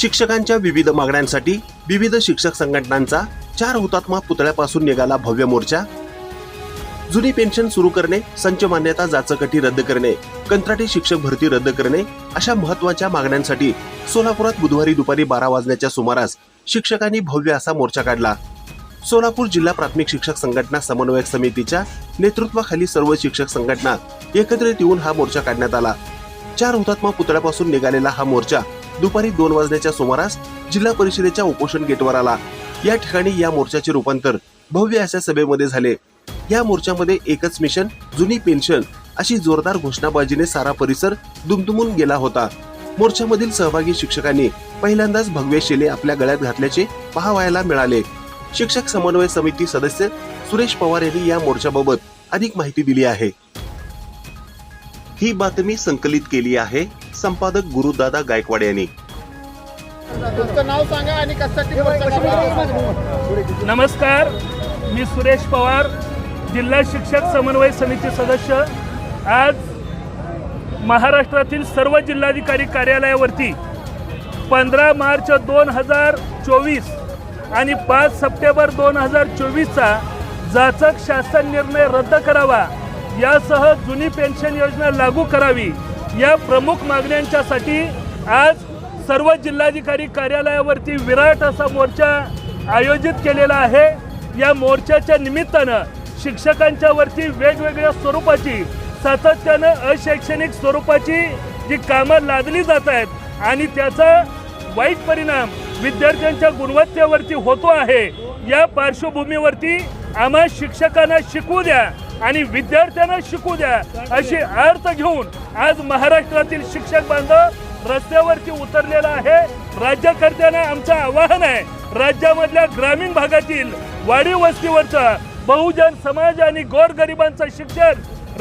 शिक्षकांच्या विविध मागण्यांसाठी विविध शिक्षक संघटनांचा चार हुतात्मा पुतळ्यापासून निघाला भव्य मोर्चा. जुनी पेन्शन सुरू करणे संच मान्यता जाचकटी रद्द करणे कंत्राटी शिक्षक भरती रद्द करणे अशा महत्त्वाच्या मागण्यांसाठी सोलापुरात बुधवारी दुपारी बारा वाजण्याच्या सुमारास शिक्षकांनी भव्य असा मोर्चा काढला. सोलापूर जिल्हा प्राथमिक शिक्षक संघटना समन्वयक समितीच्या नेतृत्वाखाली सर्व शिक्षक संघटना एकत्रित येऊन हा मोर्चा काढण्यात आला. चार हुतात्मा पुतळ्यापासून निघालेला हा मोर्चा दुपारी दोन वाजण्याच्या सुमारास जिल्हा परिषदेच्या उपोषण गेटवर आला. या ठिकाणी या मोर्चाचे रूपांतर भव्य अशा सभेमध्ये झाले. या मोर्चामध्ये एकच मिशन जुनी पेन्शन अशी जोरदार घोषणाबाजीने सारा परिसर दुमदुमून गेला होता. मोर्चामधील सहभागी शिक्षकांनी पहिल्यांदाच भगवे शेले आपल्या गळ्यात घातल्याचे पाहावायला मिळाले. शिक्षक समन्वय समिती सदस्य सुरेश पवार यांनी या मोर्चाबाबत अधिक माहिती दिली आहे. ही बातमी संकलित केली आहे संपादक गुरुदादा गायकवाड यांनी तुमचं नाव सांगा आणि कशासाठी? नमस्कार मी सुरेश पवार जिल्हा शिक्षक समन्वय समिती सदस्य आज महाराष्ट्रातील सर्व जिल्हाधिकारी कार्यालयावरती पंधरा मार्च दोन हजार चोवीस आणि पाच सप्टेंबर दोन हजार चोवीसचा जाचक शासन निर्णय रद्द करावा यासह जुनी पेन्शन योजना लागू करावी या प्रमुख मागण्यांच्यासाठी आज सर्व जिल्हाधिकारी कार्यालयावरती विराट असा मोर्चा आयोजित केलेला आहे. या मोर्चाच्या निमित्तानं शिक्षकांच्या वरती वेगवेगळ्या स्वरूपाची सातत्यानं अशैक्षणिक स्वरूपाची जी कामं लादली जात आहेत आणि त्याचा वाईट परिणाम विद्यार्थ्यांच्या गुणवत्तेवरती होतो आहे. या पार्श्वभूमीवरती आम्हा शिक्षकांना शिकू द्या. आणि विद्यार्थ्यांना शिकू द्या अशी अर्थ घेऊन आज महाराष्ट्रातील शिक्षक बांधव रस्त्यावरती उतरलेला आहे. राज्यकर्त्यांना आमचं आवाहन आहे. राज्यामधल्या ग्रामीण भागातील वाडी वस्तीवरचा बहुजन समाज आणि गोरगरिबांचं शिक्षण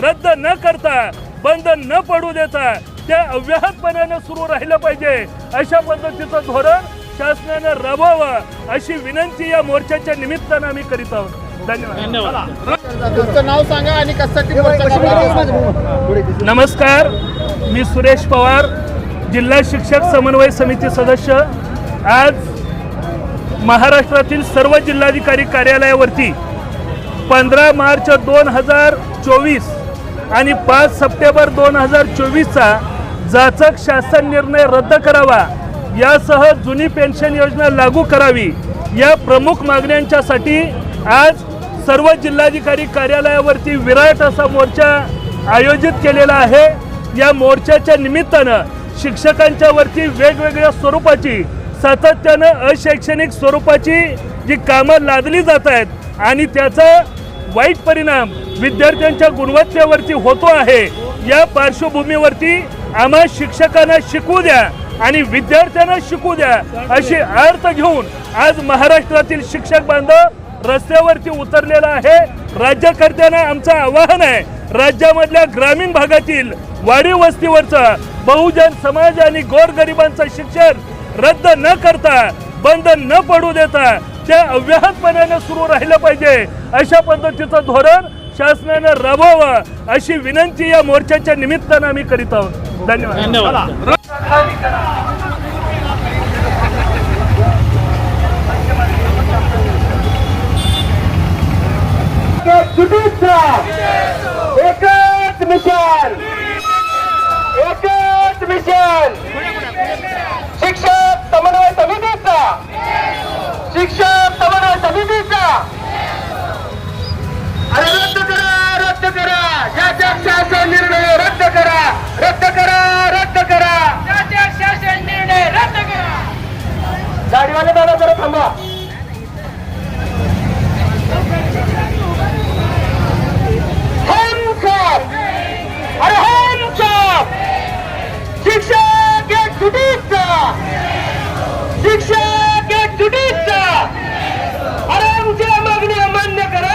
रद्द न करता बंद न पडू देता त्या अव्याहतपणानं सुरू राहिलं पाहिजे. अशा पद्धतीचं धोरण शासनानं राबवावं अशी विनंती या मोर्चाच्या निमित्तानं आम्ही करीत आहोत. धन्यवाद. तुमचं नाव सांगा आणि कशासाठी? नमस्कार मी सुरेश पवार जिल्हा शिक्षक समन्वय समिती सदस्य. आज महाराष्ट्रातील सर्व जिल्हाधिकारी कार्यालयावरती पंधरा मार्च दोन हजार चोवीस आणि पाच सप्टेंबर दोन हजार चोवीसचा जाचक शासन निर्णय रद्द करावा यासह जुनी पेन्शन योजना लागू करावी या प्रमुख मागण्यांच्यासाठी आज सर्व जिल्हाधिकारी कार्यालयावरती विराट असा मोर्चा आयोजित केलेला आहे. या मोर्चाच्या निमित्तानं शिक्षकांच्या वरती वेगवेगळ्या स्वरूपाची सातत्यानं अशैक्षणिक स्वरूपाची जी कामं लादली जात आहेत आणि त्याचा वाईट परिणाम विद्यार्थ्यांच्या गुणवत्तेवरती होतो आहे. या पार्श्वभूमीवरती आम्हा शिक्षकांना शिकू द्या आणि विद्यार्थ्यांना शिकू द्या अशी अर्थ घेऊन आज महाराष्ट्रातील शिक्षक बांधव रस्त्यावरती उतरलेला आहे. राज्यकर्त्यांना आमचं आवाहन आहे. राज्यामधल्या ग्रामीण भागातील वाढीव वस्तीवरचा बहुजन समाज आणि गोरगरिबांचं शिक्षण रद्द न करता बंद न पडू देता त्या अव्याहतपणानं सुरू राहिलं पाहिजे. अशा पद्धतीचं धोरण शासनानं राबवावं अशी विनंती या मोर्चाच्या निमित्तानं आम्ही करीत आहोत. धन्यवाद. शुभेच्छा। एकच मिशन। एकच मिशन। शिक्षक एक जुटीचा अरे आमच्या मागण्या मान्य करा।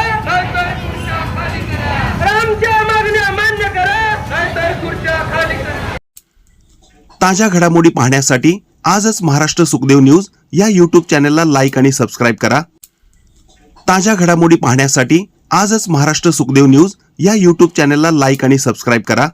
आमच्या मागण्या मान्य करा। ताज्या घडामोडी पाहण्यासाठी आजच महाराष्ट्र सुखदेव न्यूज या यूट्यूब चॅनलला लाईक आणि सबस्क्राईब करा. ताज्या घडामोडी पाहण्यासाठी आजच महाराष्ट्र सुखदेव न्यूज या यूट्यूब चॅनलला लाईक आणि सबस्क्राईब करा.